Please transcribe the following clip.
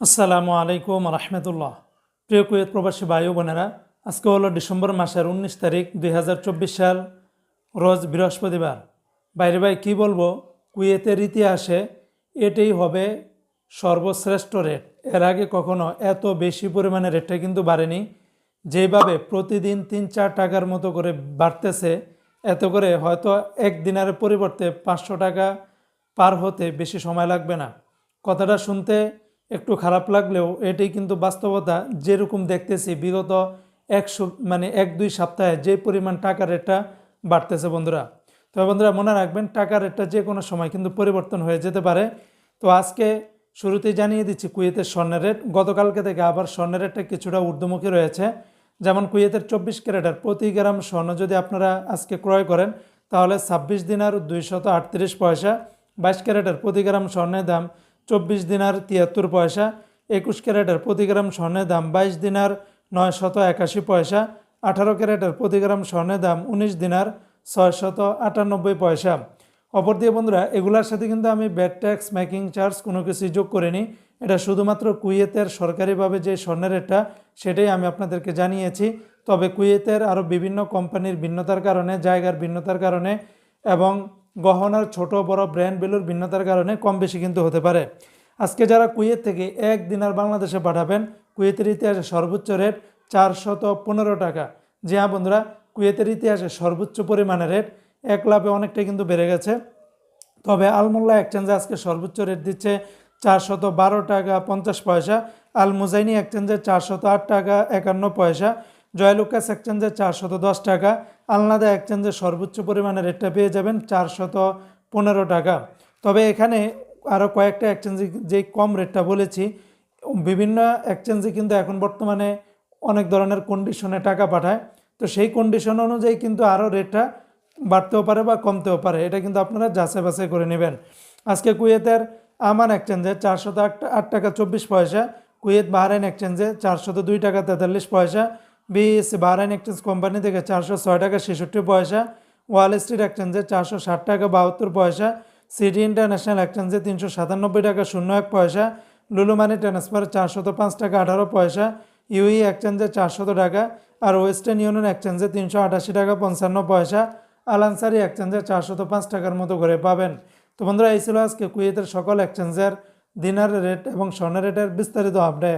আসসালামু আলাইকুম রহমতুল্লাহ। প্রিয় কুয়েত প্রবাসী ও বোনেরা, আজকে হলো ডিসেম্বর মাসের উনিশ তারিখ দুই হাজার চব্বিশ সাল, রোজ বৃহস্পতিবার। বাইরে ভাই, কী বলব? কুয়েতের ইতিহাসে এটাই হবে সর্বশ্রেষ্ঠ রেট। এর আগে কখনো এত বেশি পরিমাণে রেটটা কিন্তু বাড়েনি, যেভাবে প্রতিদিন তিন চার টাকার মতো করে বাড়তেছে, এত করে হয়তো এক দিনের পরিবর্তে পাঁচশো টাকা পার হতে বেশি সময় লাগবে না। কথাটা শুনতে একটু খারাপ লাগলেও এটাই কিন্তু বাস্তবতা। যেরকম দেখতেছি বিগত এক মানে এক, দুই সপ্তাহে যে পরিমাণ টাকা রেটটা বাড়তেছে বন্ধুরা। তবে বন্ধুরা মনে রাখবেন টাকা রেটটা যে কোনো সময় কিন্তু পরিবর্তন হয়ে যেতে পারে। তো আজকে শুরুতেই জানিয়ে দিচ্ছি কুয়েতের স্বর্ণের রেট। গতকালকে থেকে আবার স্বর্ণের রেটটা কিছুটা ঊর্ধ্বমুখী রয়েছে। যেমন কুয়েতের চব্বিশ ক্যারেটের প্রতি গ্রাম স্বর্ণ যদি আপনারা আজকে ক্রয় করেন, তাহলে ছাব্বিশ দিনার দুইশত আটত্রিশ পয়সা। বাইশ ক্যারেটের প্রতি গ্রাম স্বর্ণের দাম চব্বিশ দিনার তিয়াত্তর পয়সা, একুশ ক্যারেটের প্রতি গ্রাম স্বর্ণের দাম বাইশ দিনার নয় শত একাশি পয়সা, আঠারো ক্যারেটের প্রতি গ্রাম স্বর্ণের দাম উনিশ দিনার ছয় শত আটানব্বই পয়সা। অপর দিয়ে বন্ধুরা, এগুলার সাথে কিন্তু আমি ব্যাড ট্যাক্স, মেকিং চার্জ কোনো কিছুই যোগ করিনি। এটা শুধুমাত্র কুয়েতের সরকারিভাবে যে স্বর্ণের রেটটা, সেটাই আমি আপনাদেরকে জানিয়েছি। তবে কুয়েতের আরও বিভিন্ন কোম্পানির ভিন্নতার কারণে, জায়গার ভিন্নতার কারণে এবং গহনার ছোট বড় ব্র্যান্ড ভ্যালুর ভিন্নতার কারণে কম বেশি কিন্তু হতে পারে। আজকে যারা কুয়েত থেকে এক দিনার বাংলাদেশে পাঠাবেন, কুয়েতের ইতিহাসে সর্বোচ্চ রেট চারশত পনেরো টাকা। জি হ্যাঁ বন্ধুরা, কুয়েতের ইতিহাসে সর্বোচ্চ পরিমাণে রেট এক লাভে অনেকটাই কিন্তু বেড়ে গেছে। তবে আলমোল্লা এক্সচেঞ্জে আজকে সর্বোচ্চ রেট দিচ্ছে চারশত বারো টাকা পঞ্চাশ পয়সা, আল মুজাইনি চারশত আট টাকা একান্ন পয়সা জয়লুকাস এক্সচেঞ্জে চারশত দশ টাকা, আলনাদা এক্সচেঞ্জে সর্বোচ্চ পরিমাণে রেটটা পেয়ে যাবেন চারশত পনেরো টাকা। তবে এখানে আরও কয়েকটা এক্সচেঞ্জে যে কম রেটটা বলেছি, বিভিন্ন এক্সচেঞ্জে কিন্তু এখন বর্তমানে অনেক ধরনের কন্ডিশনে টাকা পাঠায়। তো সেই কন্ডিশন অনুযায়ী কিন্তু আরও রেটটা বাড়তেও পারে বা কমতেও পারে, এটা কিন্তু আপনারা যাচাই বাছাই করে নেবেন। আজকে কুয়েতের আমান এক্সচেঞ্জে চারশত আট টাকা চব্বিশ পয়সা, কুয়েত বাহরাইন এক্সচেঞ্জে চারশত দুই টাকা তেতাল্লিশ পয়সা বিএস বাহরাইন এক্সচেঞ্জ কোম্পানি থেকে চারশো ছয় টাকা ছেষট্টি পয়সা, ওয়াল স্ট্রিট এক্সচেঞ্জে চারশো ষাট টাকা বাহাত্তর পয়সা, সিটি ইন্টারন্যাশনাল এক্সচেঞ্জে তিনশো সাতানব্বই টাকা শূন্য এক পয়সা, লুলু মানি ট্রান্সফার চারশত পাঁচ টাকা আঠারো পয়সা, ইউই এক্সচেঞ্জে চারশত টাকা আর ওয়েস্টার্ন ইউনিয়ন এক্সচেঞ্জে তিনশো আটাশি টাকা পঞ্চান্ন পয়সা, আলানসারি এক্সচেঞ্জে চারশত পাঁচ টাকার মতো করে পাবেন। তো বন্ধুরা, এই ছিল আজকে কুয়েতের সকল এক্সচেঞ্জের দিনার রেট এবং স্বর্ণের রেটের বিস্তারিত আপডেট